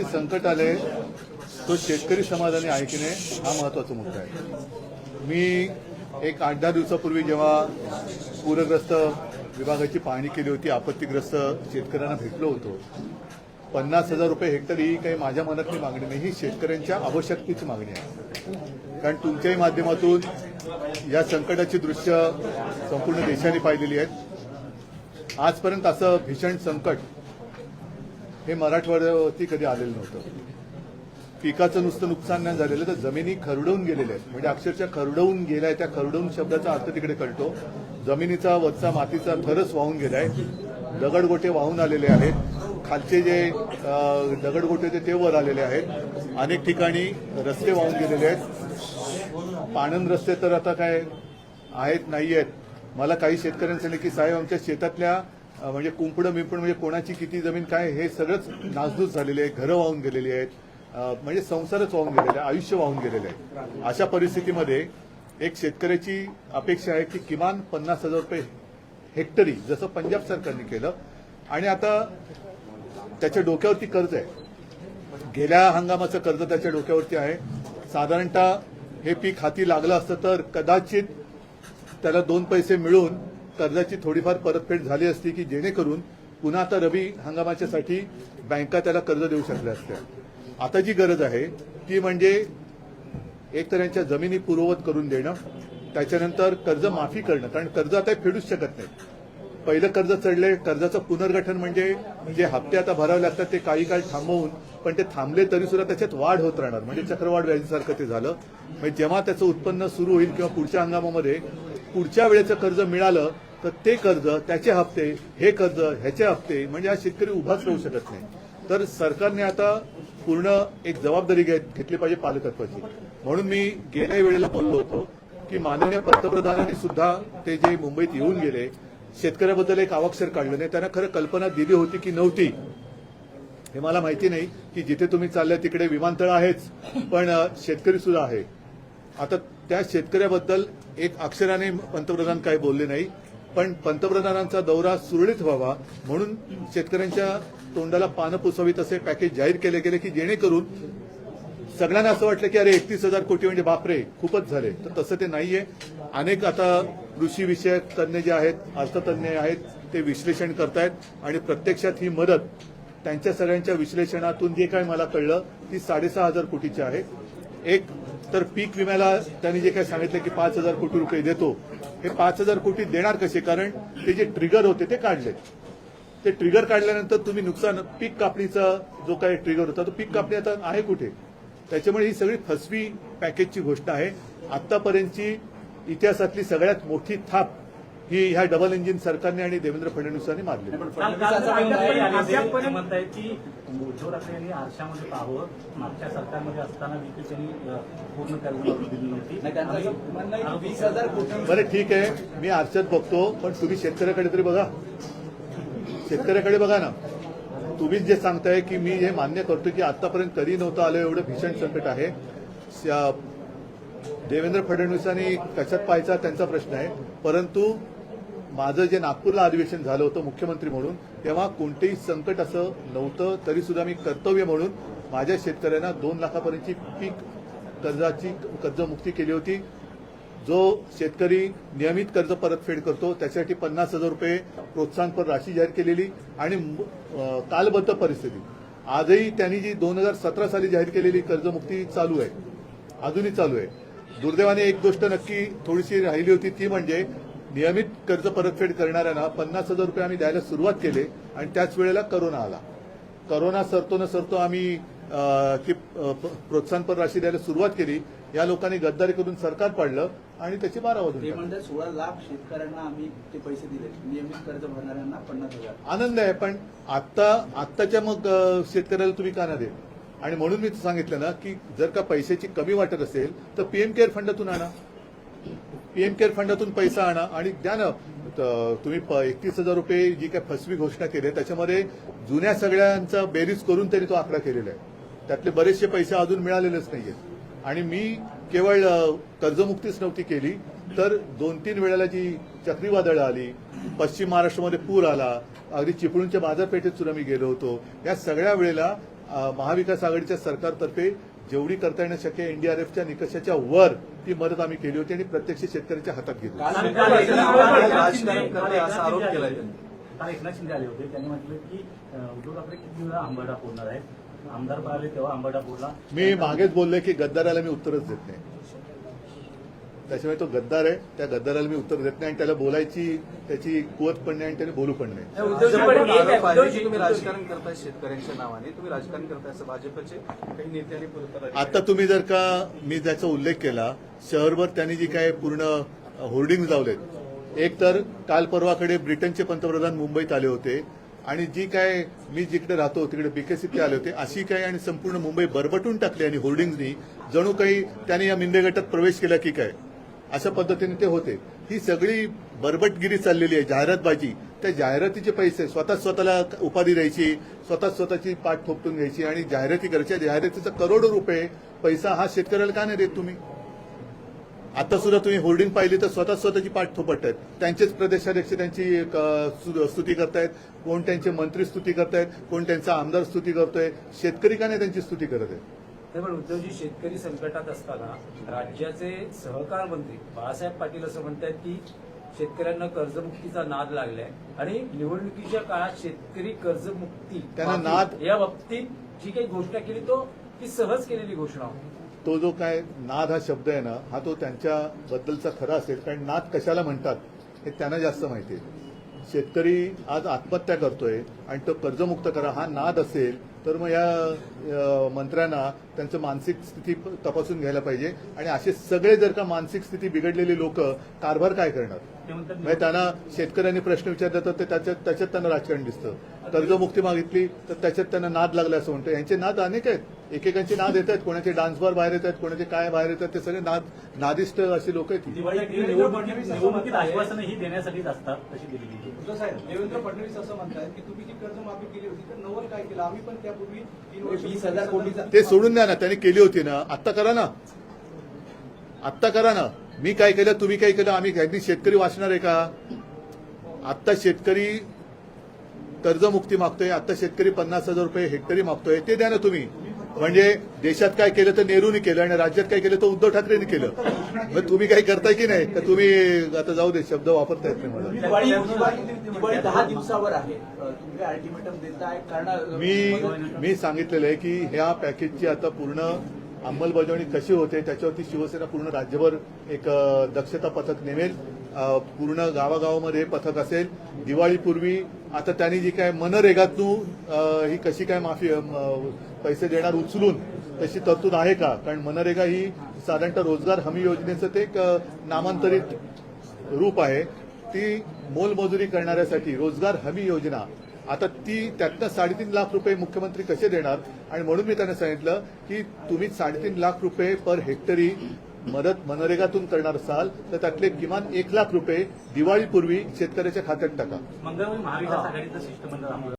शेतकऱ्यावरती संकट आले तो शेतकरी समाजाने ऐकणे हा महत्त्वाचा मुद्दा आहे. मी एक आठ दहा दिवसापूर्वी जेव्हा पूरग्रस्त विभागाची पाहणी केली होती आपत्तीग्रस्त शेतकऱ्यांना भेटलो होतो. पन्नास हजार रुपये हेक्टर ही काही माझ्या मनातली मागणी नाही ही शेतकऱ्यांच्या आवश्यकतेची मागणी आहे. कारण तुमच्याही माध्यमातून या संकटाची दृश्य संपूर्ण देशाने पाहिलेली आहेत. आजपर्यंत असं भीषण संकट हे मराठवाड्यावरती कधी आलेलं नव्हतं. पिकाचं नुसतं नुकसान नाही झालेलं तर जमिनी खरडवून गेलेल्या आहेत. म्हणजे अक्षरशः खरडवून गेलाय त्या खरडवून शब्दाचा अर्थ तिकडे कळतो. जमिनीचा वरचा मातीचा थरच वाहून गेलाय. दगडगोटे वाहून आलेले आहेत. खालचे जे दगडगोटे होते ते वर आलेले आहेत. अनेक ठिकाणी रस्ते वाहून गेलेले आहेत. पाणंद रस्ते तर आता काय आहेत नाही आहेत मला काही शेतकऱ्यांनी सांगितलं की साहेब आमच्या शेतातल्या म्हणजे कुंपडं बिंपड म्हणजे कोणाची किती जमीन काय हे सगळंच नासधूस झालेले आहे घरं वाहून गेलेली आहेत म्हणजे संसारच वाहून गेलेले आहे आयुष्य वाहून गेलेले आहे अशा परिस्थितीमध्ये एक शेतकऱ्याची अपेक्षा आहे की किमान पन्नास हजार रुपये हेक्टरी जसं पंजाब सरकारने केलं आणि आता त्याच्या डोक्यावरती कर्ज आहे. गेल्या हंगामाचं कर्ज त्याच्या डोक्यावरती आहे. साधारणतः हे पीक हाती लागलं असतं तर कदाचित त्याला दोन पैसे मिळून कर्जाची थोडीफार परतफेड झाली असती की जेणेकरून पुन्हा आता रबी हंगामाच्यासाठी बँका त्याला कर्ज देऊ शकल्या असत्या. आता जी गरज आहे ती म्हणजे एक तर यांच्या जमिनी पूर्ववत करून देणं त्याच्यानंतर कर्ज माफी करणं कारण कर्ज आता फेडूच शकत नाही पहिलं कर्ज चढले कर्जाचं पुनर्गठन म्हणजे जे हप्ते आता भरावे लागतात ते काही काळ थांबवून पण ते थांबले तरी सुद्धा त्याच्यात वाढ होत राहणार. म्हणजे चक्रवाढ व्याजीसारखं ते झालं. म्हणजे जेव्हा त्याचं उत्पन्न सुरू होईल किंवा पुढच्या हंगामामध्ये पुढच्या वेळेचं कर्ज मिळालं तर ते कर्ज त्याचे हप्ते हे कर्ज ह्याचे हप्ते म्हणजे हा शेतकरी उभाच राहू शकत नाही. तर सरकारने आता पूर्ण एक जबाबदारी घेत- घेतली पाहिजे पालकत्वाची. म्हणून मी गेल्या वेळेला बोललो होतो की माननीय पंतप्रधानांनी सुद्धा ते जे मुंबईत येऊन गेले शेतकऱ्याबद्दल एक अवाक्षर काढलं नाही. त्यांना खरं कल्पना दिली होती की नव्हती. हे मला माहिती नाही की जिथे तुम्ही चालले तिकडे विमानतळ आहेच पण शेतकरी सुद्धा आहे. आता त्या शेतकऱ्याबद्दल एक अक्षराने पंतप्रधान काही बोलले नाही. पण पंतप्रधानांचा दौरा सुरळीत व्हावा म्हणून शेतकऱ्यांच्या तोंडाला पानं पुसावीत असे पॅकेज जाहीर केले गेले की जेणेकरून सगळ्यांना असं वाटलं की अरे एकतीस हजार कोटी म्हणजे बापरे खूपच झाले. तर तसं ते नाहीये. अनेक आता कृषी विषयक तज्ज्ञ जे आहेत अर्थतज्ञ आहेत ते विश्लेषण करतायत आणि प्रत्यक्षात ही मदत त्यांच्या सगळ्यांच्या विश्लेषणातून जे काही मला कळलं ती साडेसहा हजार कोटीची आहे. एक तर पीक विम्याला त्यांनी जे काही सांगितलं की पाच हजार कोटी रुपये देतो हे पाच हजार कोटी देणार कसे? कारण ते जे ट्रिगर होते ते काढले. ते ट्रिगर काढल्यानंतर तुम्ही नुकसान पीक कापणीचा जो काही ट्रिगर होता तो पीक कापणी आता आहे कुठे? त्याच्यामुळे ही सगळी फसवी पॅकेजची गोष्ट आहे. आतापर्यंतची इतिहासातली सगळ्यात मोठी थाप ही ह्या डबल इंजिन सरकारने आणि देवेंद्र फडणवीसांनी मारली. उद्धव ठाकरे यांनी आरशामध्ये पाहावं. मागच्या सरकारमध्ये असताना त्यांनी बरं ठीक आहे. मी आरशात बघतो पण तुम्ही शेतकऱ्याकडे तरी बघा. शेतकऱ्याकडे बघा ना. तुम्हीच जे सांगताय की मी हे मान्य करतो की आतापर्यंत कधी नव्हतं आलं एवढं भीषण संकट आहे. देवेंद्र फडणवीसांनी कशात पाहायचा त्यांचा प्रश्न आहे. परंतु माझं जे नागपूरला अधिवेशन झालं होतं मुख्यमंत्री म्हणून तेव्हा कोणतेही संकट असं नव्हतं तरी सुद्धा मी कर्तव्य म्हणून माझ्या शेतकऱ्यांना दोन लाखापर्यंतची पीक कर्जाची कर्जमुक्ती केली होती. जो शेतकरी नियमित कर्ज परतफेड करतो त्यासाठी पन्नास हजार रुपये प्रोत्साहनपर राशी जाहीर केलेली आणि कालबद्ध परिस्थिती. आजही त्यांनी जी दोन हजार सतरा साली जाहीर केलेली कर्जमुक्ती चालू आहे अजूनही चालू आहे. दुर्दैवाने एक गोष्ट नक्की थोडीशी राहिली होती ती म्हणजे नियमित कर्ज परतफेड करणाऱ्यांना पन्नास हजार रुपये आम्ही द्यायला सुरुवात केली आणि त्याच वेळेला करोना आला. करोना सरतो न सरतो आम्ही प्रोत्साहनपर राशी द्यायला सुरुवात केली. या लोकांनी गद्दारी करून सरकार पाडलं आणि त्याची बारा वाजून सोळा लाख शेतकऱ्यांना आम्ही ते पैसे दिले. नियमित कर्ज भरणाऱ्यांना पन्नास हजार. आनंद आहे पण आता आत्ताच्या मग शेतकऱ्याला तुम्ही का ना दे आणि म्हणून मी सांगितलं ना की जर का पैशाची कमी वाटत असेल तर पीएम केअर फंडातून आणा. पीएम केअर फंडातून पैसा आणा आणि द्या ना. तुम्ही एकतीस हजार रुपये जी काय फसवी घोषणा केली आहे, त्याच्यामध्ये जुन्या सगळ्यांचा बेरीज करून त्यांनी तो आकडा केलेला आहे. त्यातले बरेचसे पैसे अजून मिळालेलेच नाहीयेत. आणि मी केवळ कर्जमुक्तीच नव्हती केली तर दोन तीन वेळेला जी चक्रीवादळं आली पश्चिम महाराष्ट्रामध्ये पूर आला अगदी चिपळूणच्या बाजारपेठेत सुद्धा मी गेलो होतो. या सगळ्या वेळेला महाविकास आघाडीच्या सरकारतर्फे जेवढी करता येणं शक्य आहे एनडीआरएफच्या निकषाच्या वर ती मदत आम्ही केली होती आणि प्रत्यक्ष शेतकऱ्याच्या हातात घेतली असा आरोप. काल एकनाथ शिंदे आले होते. त्यांनी म्हटलं की उद्धव ठाकरे किती वेळा आंबाडा फोडणार आहेत? आमदार पळाले तेव्हा आंबाडा फोडला. मी मागेच बोललोय की गद्दाराला मी उत्तरच देत नाही. त्याच्यामुळे तो गद्दार आहे. त्या गद्दाराला मी उत्तर देत नाही आणि त्याला बोलायची त्याची कुवत पण नाही आणि त्याने बोलू पण नाही. तुम्ही राजकारण करताय शेतकऱ्यांच्या नावाने. तुम्ही राजकारण करताय असं भाजपचे काही आता तुम्ही जर का मी त्याचा उल्लेख केला शहरभर त्यांनी जी काय पूर्ण होर्डिंग लावलेत. एक तर काल परवाकडे ब्रिटनचे पंतप्रधान मुंबईत आले होते आणि जी काय मी जिकडे राहतो तिकडे बीकेसीत ते आले होते अशी काय आणि संपूर्ण मुंबई बरबटून टाकली आणि होर्डिंगनी जणू काही त्यांनी या मिंदे गटात प्रवेश केला की काय? अशा पद्धतीने ते होते. ही सगळी बरबटगिरी चाललेली आहे जाहिरातबाजी. त्या जाहिरातीचे पैसे स्वतः स्वतःला उपाधी द्यायची स्वतः स्वतःची पाठ थोपटून घ्यायची आणि जाहिराती करायची. जाहिरातीचा करोडो रुपये पैसा हा शेतकऱ्याला का नाही देत तुम्ही? आता सुद्धा तुम्ही होर्डिंग पाहिली तर स्वतः स्वतःची पाठ थोपटतायत. त्यांचेच प्रदेशाध्यक्ष त्यांची स्तुती करतायत. कोण त्यांचे मंत्री स्तुती करतायत? कोण त्यांचा आमदार स्तुती करतोय? शेतकरी का नाही त्यांची स्तुती करत आहे पण उद्धवजी शेतकरी संकटात असताना राज्याचे सहकार मंत्री बाळासाहेब पाटील असं म्हणतात की शेतकऱ्यांना कर्जमुक्तीचा नाद लागलाय. आणि निवडणुकीच्या काळात शेतकरी कर्जमुक्ती त्यांना नाद- या बाबतीत जी काही घोषणा केली तो ती सहज केलेली घोषणा तो जो काय नाद हा शब्द आहे ना हा तो त्यांच्याबद्दलचा खरा असेल. कारण नाद कशाला म्हणतात हे त्यांना जास्त माहिती आहे. शेतकरी आज आत्महत्या करतोय आणि तो कर्जमुक्त करा हा नाद असेल तर मग या मंत्र्यांना त्यांचं मानसिक स्थिती तपासून घ्यायला पाहिजे. आणि असे सगळे जर का मानसिक स्थिती बिघडलेले लोक कारभार काय करणार? म्हणजे त्यांना शेतकऱ्यांनी प्रश्न विचारले तर ते त्याच्यात त्याच्यात त्यांना राजकारण दिसतं. कर्जमुक्ती मागितली तर त्याच्यात त्यांना नाद लागला असं म्हणतं यांचे नाद अनेक आहेत. एकेकांचे नाद येत आहेत. कोणाचे डान्स बार बाहेर येत आहेत कोणाचे काय बाहेर येतात ते सगळे नाद नादिष्ट अशी लोक आहेत. दिवाळीत देवेंद्र फडणवीस निवडणुकीत असं निवडणुकीत म्हणताय- आश्वासनं ही देण्यासाठीच असतात तशी दिली गेली उद्धव साहेब देवेंद्र फडणवीस असं म्हणतात की तुम्ही जी कर्जमाफी केली होती तर नवल काय केलं? आम्ही पण त्यापूर्वी तीन वर्ष वीस हजार कोटीचा ते सोडून द्या ना त्यांनी केली होती ना. आत्ता करा ना. आत्ता करा ना. मी काय केलं तुम्ही काय केलं आम्ही यांनी शेतकरी वाचणार आहे का? आत्ता शेतकरी कर्जमुक्ती मागतोय आता शेतकरी पन्नास हजार रुपये हेक्टरी मागतोय ते द्या ना तुम्ही. म्हणजे देशात काय केलं तर नेहरूनी केलं आणि राज्यात काय केलं तर उद्धव ठाकरेंनी केलं. मग तुम्ही काही करताय की नाही? का तुम्ही आता जाऊ दे शब्द वापरता येत नाही मला. दहा दिवसावर आहे. मी मी सांगितलेलं आहे की ह्या पॅकेजची आता पूर्ण अंमलबजावणी कशी होते त्याच्यावरती शिवसेना पूर्ण राज्यभर एक दक्षता पथक नेमेल. पूर्ण गावागावामध्ये पथक असेल. दिवाळीपूर्वी आता त्यांनी जी काय मनरेगातून ही कशी काय माफी पैसे देणार उचलून तशी तरतूद आहे का? कारण मनरेगा ही साधारणतः रोजगार हमी योजनेचं ते एक नामांतरित रूप आहे. ती मोलमजुरी करणाऱ्यासाठी रोजगार हमी योजना आता ती त्यातनं साडेतीन लाख रुपये मुख्यमंत्री कसे देणार? आणि म्हणून मी त्यांना सांगितलं की तुम्ही साडेतीन लाख रुपये पर हेक्टरी मदत मनरेगातून करणार असाल तर त्यातले किमान एक लाख रुपये दिवाळीपूर्वी शेतकऱ्याच्या खात्यात टाका. मंगळवारी महाविकास आघाडीचं शिष्टमंडळ